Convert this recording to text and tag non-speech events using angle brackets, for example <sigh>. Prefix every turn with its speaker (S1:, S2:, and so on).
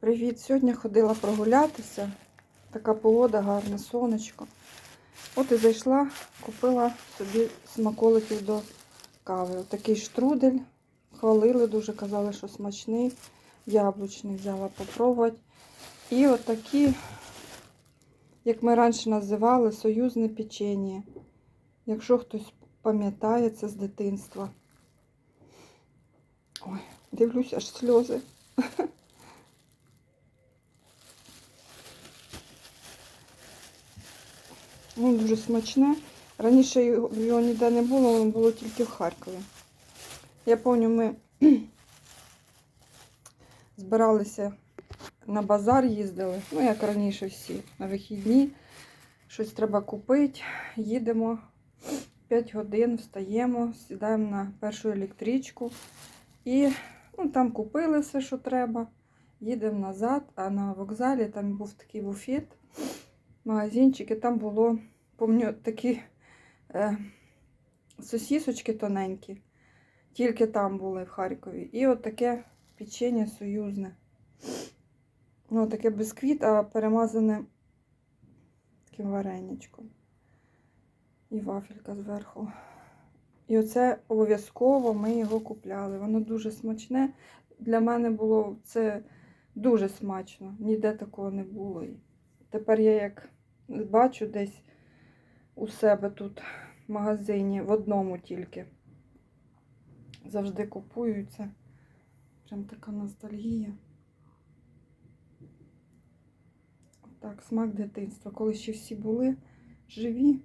S1: Привіт! Сьогодні ходила прогулятися. Така погода, гарне сонечко. От і зайшла, купила собі смаколиків до кави. Отакий штрудель. Хвалили дуже, казали, що смачний. Яблучний взяла попробувати. І отакі, як ми раніше називали, союзне печення. Якщо хтось пам'ятає це з дитинства. Ой, дивлюсь, аж сльози. Воно дуже смачне. Раніше його ніде не було, воно було тільки в Харкові. Я пам'ятаю, ми <clears throat> збиралися на базар їздили, ну як раніше всі, на вихідні. Щось треба купити, їдемо 5 годин, встаємо, сідаємо на першу електричку і ну, там купили все, що треба. Їдемо назад, а на вокзалі там був такий буфет, магазинчик, і там було, пам'ятаю, такі е, сосісочки тоненькі. Тільки там були в Харкові. І от таке печення союзне. Ну, таке бісквіт, а перемазане таким вареничком. І вафелька зверху. І оце обов'язково ми його купляли. Воно дуже смачне. Для мене було це дуже смачно. Ніде такого не було. Тепер я як бачу десь у себе тут в магазині, в одному тільки. Завжди купую це. Прям така ностальгія. Так, смак дитинства. Коли ще всі були живі,